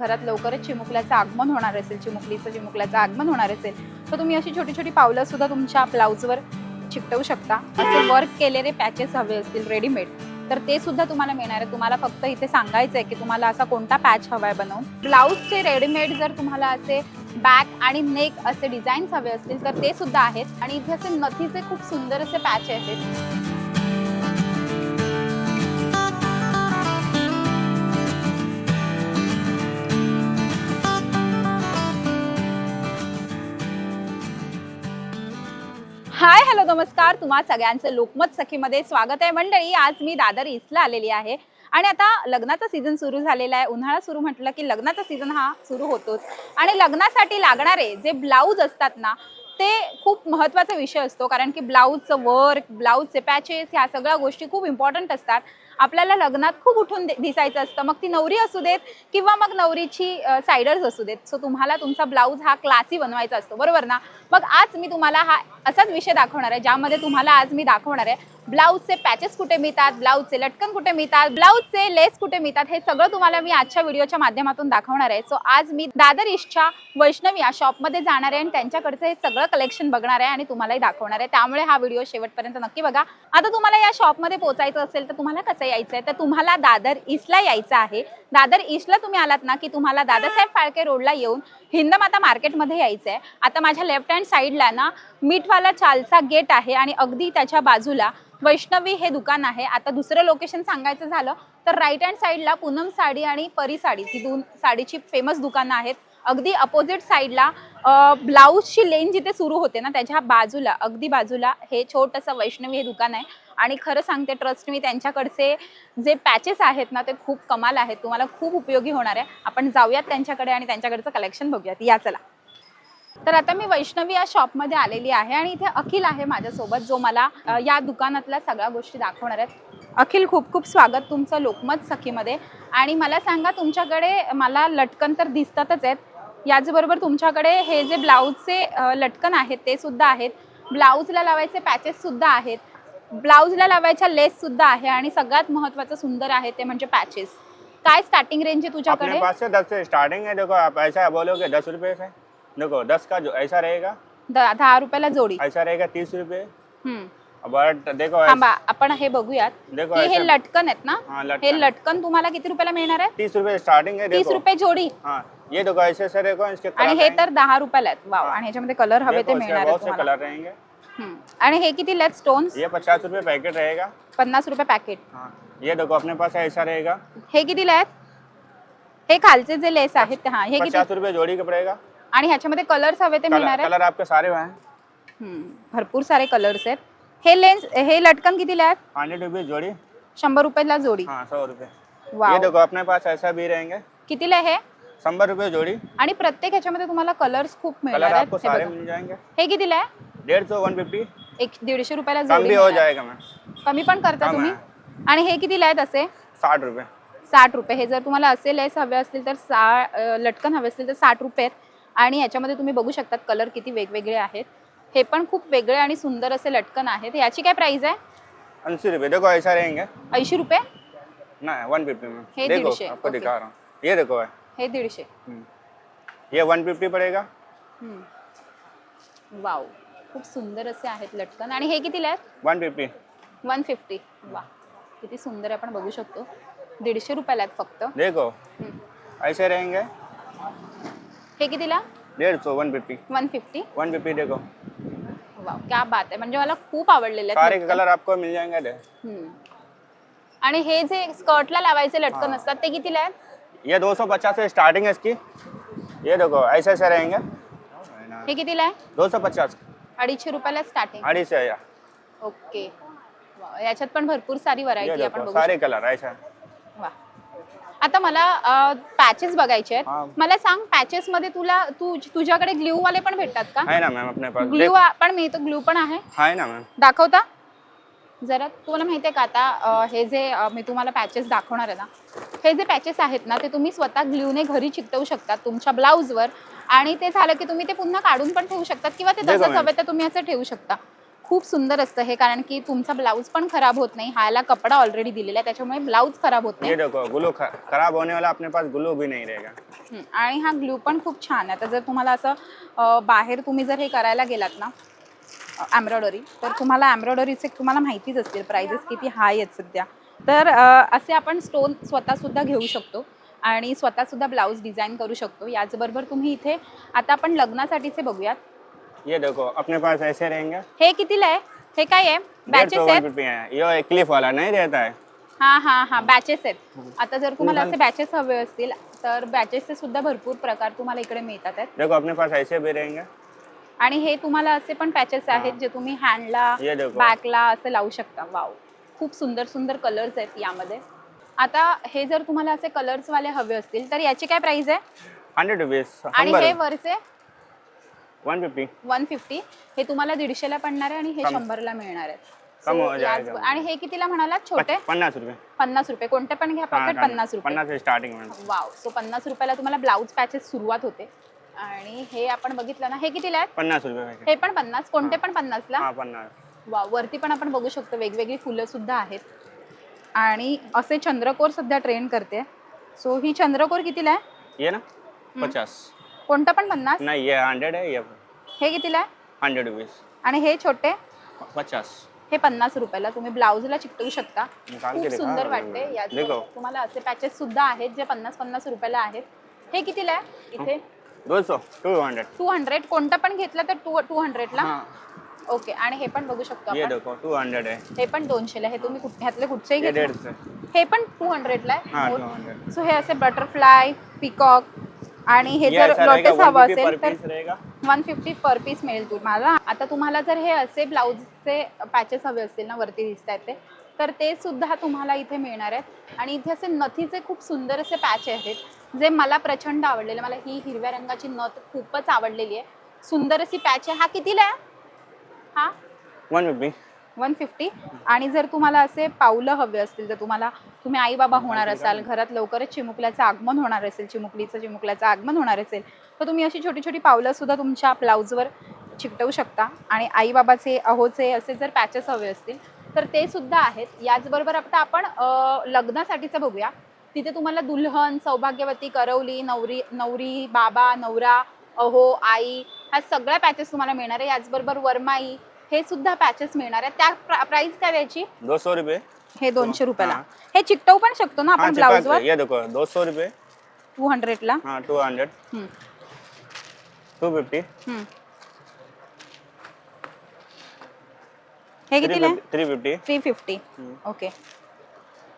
घरात लवकरच चिमुकल्याचं आगमन होणार असेल चिमुकलीचं चिमुकल्याचं आगमन होणार असेल तर तुम्ही अशी छोटी छोटी पावलं सुद्धा तुमच्या ब्लाऊजवर चिकटवू शकता. असे वर्क केलेले पॅचेस हवे असतील रेडीमेड तर ते सुद्धा तुम्हाला मिळणार आहे. तुम्हाला फक्त इथे सांगायचं आहे की तुम्हाला असा कोणता पॅच हवाय बनवून. ब्लाऊजचे रेडीमेड जर तुम्हाला असे बॅक आणि नेक असे डिझाईन्स हवे असतील तर ते सुद्धा आहेत. आणि इथे असे नथीचे खूप सुंदर असे पॅच आहेत. हाय हॅलो नमस्कार. तुम्हा सगळ्यांचं लोकमत सखीमध्ये स्वागत आहे मंडळी. आज मी दादर ईस्टला आलेली आहे. आणि आता लग्नाचा सीझन सुरू झालेला आहे. उन्हाळा सुरू म्हटलं की लग्नाचा सीझन हा सुरू होतोच. आणि लग्नासाठी लागणारे जे ब्लाऊज असतात ना ते खूप महत्त्वाचा विषय असतो. कारण की ब्लाऊजचं वर्क ब्लाऊजचे पॅचेस ह्या सगळ्या गोष्टी खूप इम्पॉर्टंट असतात. आपल्याला लग्नात खूप उठून दिसायचं असतं. मग ती नवरी असू देत किंवा मग नवरीची सायडर्स असू देत. सो तुम्हाला तुमचा ब्लाऊज हा क्लासी बनवायचा असतो. बरोबर ना? मग आज मी तुम्हाला हा असाच विषय दाखवणार आहे ज्यामध्ये तुम्हाला आज मी दाखवणार आहे. ब्लाऊजचे पॅचेस कुठे मिळतात ब्लाऊजचे लटकन कुठे मिळतात ब्लाऊजचे लेस कुठे मिळतात हे सगळं तुम्हाला मी आजच्या व्हिडिओच्या माध्यमातून दाखवणार आहे. सो आज मी दादर ईस्टच्या वैष्णवी या शॉपमध्ये जाणार आहे आणि त्यांच्याकडचं हे सगळं कलेक्शन बघणार आहे आणि तुम्हालाही दाखवणार आहे. त्यामुळे हा व्हिडिओ शेवटपर्यंत नक्की बघा. आता तुम्हाला या शॉपमध्ये पोहोचायचं असेल तर तुम्हाला कसं यायचं आहे? तर तुम्हाला दादर ईस्टला यायचं आहे. दादर ईस्टला तुम्ही आलात ना की तुम्हाला दादासाहेब फाळके रोडला येऊन हिंदमाता मार्केटमध्ये यायचं आहे आता माझ्या लेफ्ट हँड साईडला ना मीठवाला चालचा गेट आहे आणि अगदी त्याच्या बाजूला वैष्णवी हे दुकान आहे. आता दुसरं लोकेशन सांगायचं झालं तर राईट हँड साईडला पूनम साडी आणि परी साडी ही दोन साडीची फेमस दुकानं आहेत. अगदी अपोजिट साईडला ब्लाऊजची लेन जिथे सुरू होते ना त्याच्या बाजूला अगदी बाजूला हे छोटंसं वैष्णवी हे दुकान आहे. आणि खरं सांगते ट्रस्ट मी त्यांच्याकडचे जे पॅचेस आहेत ना ते खूप कमाल आहेत. तुम्हाला खूप उपयोगी होणार आहे. आपण जाऊयात त्यांच्याकडे आणि त्यांच्याकडचं कलेक्शन बघूयात. या चला. तर आता मी वैष्णवी या शॉपमध्ये आलेली आहे आणि इथे अखिल आहे माझ्यासोबत जो मला या दुकानातल्या सगळ्या गोष्टी दाखवणार आहेत. अखिल खूप खूप स्वागत तुमचं लोकमत सखीमध्ये. आणि मला सांगा तुमच्याकडे मला लटकन तर दिसतातच आहेत. याचबरोबर तुमच्याकडे हे जे ब्लाऊजचे लटकन आहेत ते सुद्धा आहेत. ब्लाऊजला लावायचे पॅचेस सुद्धा आहेत. ब्लाऊजला लावायच्या लेस सुद्धा आहे आणि सगळ्यात महत्वाचं सुंदर आहे ते म्हणजे पॅचेस. काय स्टार्टिंग रेंज आहे तुझ्याकडे? स्टार्टिंग आहे. देखो आप ऐसा बोलोगे दस रुपये से? देखो दस का जो ऐसा रहेगा? दहा रुपयाला जोडी. ऐसा रहेगा तीस हम्म. बट देखो ऐसा- थांबा आपण हे बघूयात. देखो की हे ऐसा लटकन आहेत ना? हाँ हे लटकन लटकन तुम्हाला किती रुपयाला मिळणार आहे? तीस रुपए स्टार्टिंग है तीस देखो. रुपये जोडी. हाँ ये देखो ऐसे से देखो इसके आणि हे तर दहा रुपयाला आहेत. वाव हा. आणि ह्याच्यामध्ये कलर हवे ते देखो मिळणार बहुत आहेत से तुम्हाला. कलर रहेंगे. हम्म. आणि हे किती आहेत स्टोन्स ये पचास रुपए पैकेट रहेगा. पन्नास रुपये पॅकेट हाँ ये देखो अपने पास ऐसा रहेगा. हे कितीला आहेत? हे खालचे जे लेस आहेत ते हा हे किती? पचास रुपए जोड़ी का पड़ेगा? आणि ह्याच्यामध्ये कलर्स हवे ते मिळणार कलर आपके सारे हैं। हम्म. भरपूर सारे कलर्स आहेत. हे लेन्स हे लटकन कितीला आहेत? हंड्रेड रुपीज जोड़ी। शंभर रुपयाला जोडी. हाँ सौ रुपए ये वाव देखो अपने पास ऐसा भी रहेंगे। कितीला आहे हे? संबर रुपए जोड़ी। आणि प्रत्येक ह्याच्यामध्ये तुम्हाला कलर्स खूप मिळणार कलर आहेत. आपको हे सारे बघा. मिल जाएंगे। हे कितीला आहे? डेढ़ सौ वन फिफ्टी। एक दीडशे रुपयाला कम जोडी भी हो मिळणार. जाएगा मैम। कमी पण करता कम तुम्ही. आहे. आणि हे कितीला आहेत असे? साठ रुपये। साठ रुपये. हे जर तुम्हाला असे लेस हवे असतील तर सा अ, लटकन हवे असतील तर साठ रुपये आहेत. आणि याच्यामध्ये तुम्ही बघू शकतात कलर किती वेगवेगळे आहेत. हे पण खूप वेगळे आणि सुंदर असे लटकन आहेत. याची काय प्राइस आहे? अस्सी रुपये. देखो ऐसा रहेंगे. ऐंशी रुपये? ना वन फिफ्टी में. हे देखो आपको। दिखा रहा हूँ. ये देखो है. हे दीडशे। ये वन फिफ्टी पड़ेगा. वाव. खूप सुंदर असे आहेत लटकन. आणि हे कितीला आहेत? वन फिफ्टी वन फिफ्टी वा किती सुंदर आपण बघू शकतो. दीडशे रुपयाला आहेत फक्त. देखो. ऐसे रहेंगे. हे कितीला? डेढ़ सौ one fifty one fifty one fifty देखो. वाव क्या बात आहे. म्हणजे मला खूप आवडलेले आहेत सारे. कलर आपको मिल जाएंगे दे. हम्म. आणि हे जे स्कर्टला लावायचे लटकन असतात ते कितीला आहेत? ये दो सौ पचास से स्टार्टिंग है इसकी. ये देखो ऐसे ऐसे रहेंगे. हे कितीला आहे? दो सौ पचास. अडीचशे रुपयाला स्टार्टिंग से या. ओके वा, याच्यात पण भरपूर सारी ये व्हरायटी आपण देखो बघू सारे कलर ऐसा. शकतो वा. आता मला पॅचेस बघायचे. आहेत. मला सांग पॅचेस मध्ये तुला तू तुझ्याकडे ग्ल्यू वाले पण भेटतात का? है ना मैम पास. ग्ल्यू देखो पण मिळतो ग्ल्यू पण आहे. ना मैम. दाखवता? जरा तुम्हाला माहिती आहे का आता हे जे मी तुम्हाला पॅचेस दाखवणार आहे ना हे जे पॅचेस आहेत ना ते तुम्ही स्वतः ग्ल्यूने घरी चिकटवू शकतात तुमच्या ब्लाऊजवर आणि ते झालं की तुम्ही ते पुन्हा काढून पण ठेवू शकतात किंवा ते तसंच. हवे तर तुम्ही असं ठेवू शकता. खूप सुंदर असतं हे कारण की तुमचा ब्लाऊज पण खराब होत नाही. ह्याला कपडा ऑलरेडी दिलेला आहे त्याच्यामुळे ब्लाऊज खराब होत नाही. ये देखो ग्लू खराब होने वाला अपने पास ग्लू भी नहीं रहेगा. आणि हा ग्लू पण खूप छान आहे. आता जर तुम्हाला असं अं, बाहेर तुम्ही जर हे करायला गेलात ना एम्ब्रॉयडरी तर तुम्हाला एम्ब्रॉयडरीचे तुम्हाला माहितीच असतील प्राइजेस किती हाय आहेत सध्या. तर अं, असे आपण स्टोन स्वतःसुद्धा घेऊ शकतो आणि स्वतःसुद्धा ब्लाऊज डिझाईन करू शकतो. याचबरोबर तुम्ही इथे आता आपण लग्नासाठीचे बघूयात. ये देखो अपने पास ऐसे रहेंगे। हे कितीला आहे? हे काय आहे? बॅचेस आहेत? है ये क्लिप वाला नहीं रहता है? हा हा हा बॅचेस आहेत. आता जर तुम्हाला असे बॅचेस हवे असतील तर बॅचेसचे सुद्धा भरपूर प्रकार तुम्हाला इकडे मिळतात आहेत. देखो अपने पास ऐसे भी रहेंगे। आणि हे तुम्हाला असे पण पॅचेस आहेत जे तुम्ही हँडला ये देखो. बॅकला असं लावू शकता. वाव खूप सुंदर सुंदर कलर्स आहेत यामध्ये. आता हे जर तुम्हाला असे कलर्स वाले हवे असतील तर याची काय प्राइस आहे? हंड्रेड रुपीज आणि हे वरचे? वन फिफ्टी वन फिफ्टी हे तुम्हाला दीडशेला पडणार आहे आणि हे कम- शंभरला मिळणार हो जाएगा. आणि हे कितीला म्हणालात छोटे? पन्नास रुपये. पन्नास रुपये. कोणते पण घ्या पॉकेट पन्नास रुपये. पन्नास स्टार्टिंग वाव सो पन्नास रुपयाला तुम्हाला ब्लाऊज पॅचेस सुरुवात होते. आणि हे आपण बघितलं ना हे कितीला आहेत? पन्नास रुपये हे पण पन्नास. कोणते पण पन्नासला? पन्नास. वा वरती पण आपण बघू शकतो. वेगवेगळी फुलं सुद्धा आहेत. आणि असे चंद्रकोर सध्या ट्रेंड करते. सो ही चंद्रकोर कितीला आहे? ये ना? पचास. कोणतं पण पन्नास? नहीं हंड्रेड है ये. हे कितीला आहे? Hundred rupees. आणि हे छोटे? पचास. हे पन्नास रुपयाला. तुम्ही ब्लाऊजला चिकटवू शकता. खूप सुंदर वाटते यात देखो तुम्हाला असे पॅचेस सुद्धा आहेत जे पन्नास पन्नास रुपयाला आहेत. हे कितीला आहे? इथे? दो सौ टू हंड्रेड. Two hundred. कोणतं पण घेतलं तर टू टू हंड्रेडला? हाँ. ओके. आणि हे पण बघू शकतो ये आपण. देखो टू हंड्रेड है हे पण दोनशेला हे तुम्ही कुठ- ह्यातले कुठचेही ये घेतले. डेढ़ से हे पण टू हंड्रेडला हाँ आहे हंड्रेड. सो हे असे बटरफ्लाय पिकॉक आणि हे जर लोटस हवं असेल तर वन फिफ्टी पर पीस मिळेल तुम्हाला. आता तुम्हाला जर हे असे ब्लाऊजचे पॅचेस हवे असतील ना वरती दिसत आहेत ते तर ते सुद्धा तुम्हाला इथे मिळणार आहेत. आणि इथे असे नथीचे खूप सुंदर असे पॅच आहेत जे मला प्रचंड आवडलेले. मला ही हिरव्या रंगाची नथ खूपच आवडलेली आहे. सुंदर अशी पॅच आहे. हा कितीला आहे? हा? वन फिफ्टी वन फिफ्टी आणि जर तुम्हाला असे पावलं हवे असतील जर तुम्हाला तुम्ही आई बाबा होणार असाल घरात लवकरच चिमुकल्याचं आगमन होणार असेल चिमुकलीचं चिमुकल्याचं आगमन होणार असेल तर तुम्ही अशी छोटी छोटी पावलं सुद्धा तुमच्या ब्लाऊजवर चिकटवू शकता आणि आई बाबाचे अहोचे असे जर पॅचेस हवे असतील तर ते सुद्धा आहेत याचबरोबर आता आपण लग्नासाठीचं बघूया तिथे तुम्हाला दुल्हन सौभाग्यवती करवली नवरी नवरी बाबा नवरा अहो आई ह्या सगळ्या पॅचेस तुम्हाला मिळणार आहे याचबरोबर वरमाई हे सुद्धा पॅचेस मिळणार आहेत. त्या प्राइस काय द्यायची? दो सौ रुपये. हे दोनशे रुपयाला. हा. चिकटवू पण शकतो ना आपण चिपक ब्लाऊजवर के, ये देखो दो सौ रुपये. टू हंड्रेडला हाँ टू हंड्रेड. Two fifty. हे कितीला? आहे three fifty. Three fifty. Okay.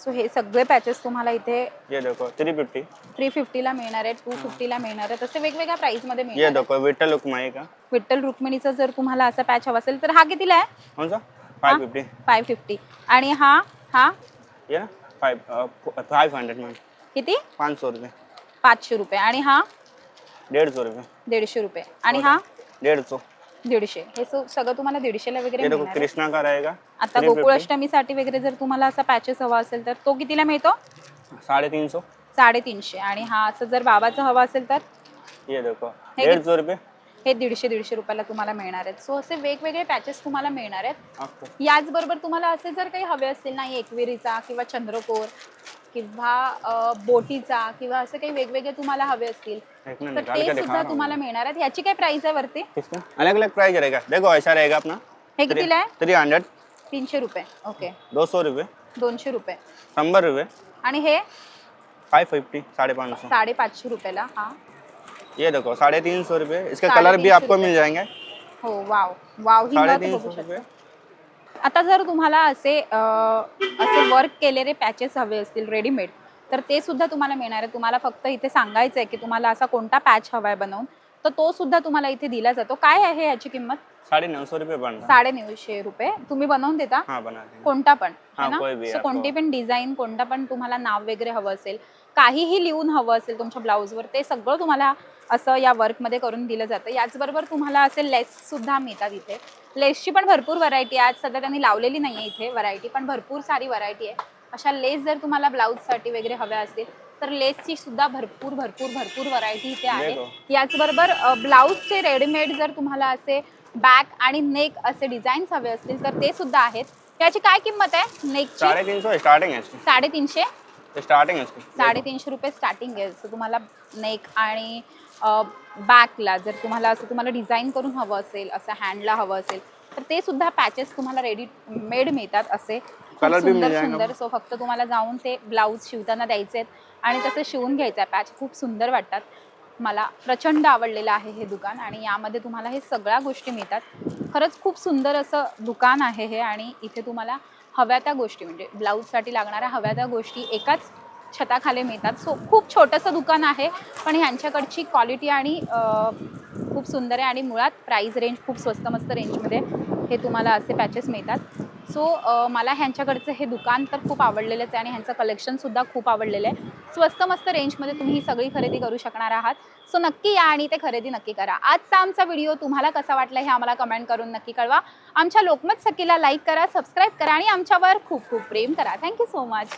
So हे सगळे पॅचेस तुम्हाला इथे ये देखो थ्री फिफ्टी थ्री फिफ्टीला मिळणार आहेत टू फिफ्टीला मिळणार आहेत. असे वेगवेगळ्या प्राइसमध्ये ये मिळणार. देखो विठल लुकमाई का विठ्ठल रुक्मिणीचा जर तुम्हाला असा पॅच हवा असेल तर हा कितीला आहे? कौन सा? फाइव फिफ्टी फाय फिफ्टी आणि हा? हा? ये ना फाइव फाइव हंड्रेड में किती? पाँच सौ रुपये. पाचशे रुपये. आणि हा? डेढ़ सौ रुपये. दीडशे रुपये. आणि हा डेढ़ सौ दीडशे. हे सग- सगळं तुम्हाला दीडशेला वगैरे ये देखो मिळणार आहे. कृष्णा का? रहेगा आता 350, गोकुळाष्टमीसाठी वगैरे जर तुम्हाला असा पॅचेस हवा असेल तर तो कितीला मिळतो? साढ़े तीन सौ साडेतीनशे. आणि हा असं जर बाबाचं हवा असेल तर? ये देखो. है डेढ़ कि- सौ रुपये. हे दीडशे दीडशे रुपयाला तुम्हाला मिळणार आहेत. सो असे वेगवेगळे पॅचेस तुम्हाला मिळणार आहेत. आपको याचबरोबर तुम्हाला असे जर काही हवे असतील ना एकविरीचा किंवा चंद्रकोर किंवा बोटीचा किंवा असे काही वेगवेगळे तुम्हाला हवे असतील एक मिनट तर निकाल के ते? दिखा सुद्धा तुम्हाला मिळणार आहेत. याची काय प्राइस आहे वरती? अलग अलग प्राइस रहेगा देखो ऐसा रहेगा अपना. हे कितीला आहे? थ्री हंड्रेड तीनशे रुपये. ओके दो सौ रुपये. दोनशे रुपये. शंबर रुपये. आणि हे? फाइव फिफ्टी साढ़े पाँच सौ साडेपाचशे रुपयाला हा. ये देखो साढ़े तीन सौ रुपये. इसके कलर भी आपको रुपये। मिल जाएंगे. हो वाव वाव ही साढ़े नथ तीन बघू सौ शकता. रुपये. आता जर तुम्हाला असे असे वर्क केलेले पॅचेस हवे असतील रेडीमेड तर ते सुद्धा तुम्हाला मिळणार आहे. तुम्हाला फक्त इथे सांगायचं आहे की तुम्हाला असा कोणता पॅच हवाय बनवून तर तो सुद्धा तुम्हाला इथे दिला जातो. काय आहे याची किंमत? साढ़े नौ सौ रुपये बन रहा है साडे नऊशे रुपये. तुम्ही बनवून देता? हाँ कोणता पण हा, ना? कोई भी So, आपको- कोणती पण डिझाईन कोणता पण तुम्हाला नाव वगैरे हवं असेल काहीही लिहून हवं असेल तुमच्या ब्लाऊजवर ते सगळं तुम्हाला असं या वर्कमध्ये करून दिलं जातं. याचबरोबर तुम्हाला असे लेस सुद्धा मिळतात इथे. लेसची पण भरपूर व्हरायटी आहे. आज सध्या त्यांनी लावलेली नाही आहे इथे व्हरायटी पण भरपूर सारी व्हरायटी आहे. अशा लेस जर तुम्हाला ब्लाऊजसाठी वगैरे हव्या असतील तर लेसची सुद्धा भरपूर भरपूर भरपूर व्हरायटी इथे आहे. याचबरोबर ब्लाऊजचे रेडीमेड जर तुम्हाला असे बॅक आणि नेक असे डिझाईन्स हवे असतील तर ते सुद्धा आहेत. याची काय किंमत आहे? नेकची साढ़े तीन सौ स्टार्टिंग साडेतीनशे? स्टार्टिंग साडेतीनशे रुपये स्टार्टिंग आहे. सो तुम्हाला नेक आणि बॅकला जर तुम्हाला असं तुम्हाला डिझाईन करून हवं असेल असं हँडला हवं असेल तर ते सुद्धा पॅचेस तुम्हाला रेडी मेड मिळतात असे. सुंदर सुंदर. सो फक्त तुम्हाला जाऊन ते ब्लाऊज शिवताना द्यायचे आहेत आणि तसं शिवून घ्यायचं आहे. पॅच खूप सुंदर वाटतात. मला प्रचंड आवडलेलं आहे हे दुकान आणि यामध्ये तुम्हाला हे सगळ्या गोष्टी मिळतात. खरंच खूप सुंदर असं दुकान आहे हे आणि इथे तुम्हाला हव्या त्या गोष्टी म्हणजे ब्लाऊजसाठी लागणाऱ्या हव्या त्या गोष्टी एकाच छताखाली मिळतात. सो खूप छोटंसं दुकान आहे पण ह्यांच्याकडची क्वालिटी आणि खूप सुंदर आहे आणि मुळात प्राईस रेंज खूप स्वस्त मस्त रेंजमध्ये हे तुम्हाला असे पॅचेस मिळतात. सो मला ह्यांच्याकडचं हे दुकान तर खूप आवडलेलंच आहे आणि ह्यांचं कलेक्शनसुद्धा खूप आवडलेलं आहे. स्वस्त मस्त रेंजमध्ये तुम्ही ही सगळी खरेदी करू शकणार आहात. सो नक्की या आणि ते खरेदी नक्की करा. आजचा आमचा व्हिडिओ तुम्हाला कसा वाटला हे आम्हाला कमेंट करून नक्की कळवा. आमच्या लोकमत सखीला लाईक करा सबस्क्राईब करा आणि आमच्यावर खूप खूप प्रेम करा. Thank you so much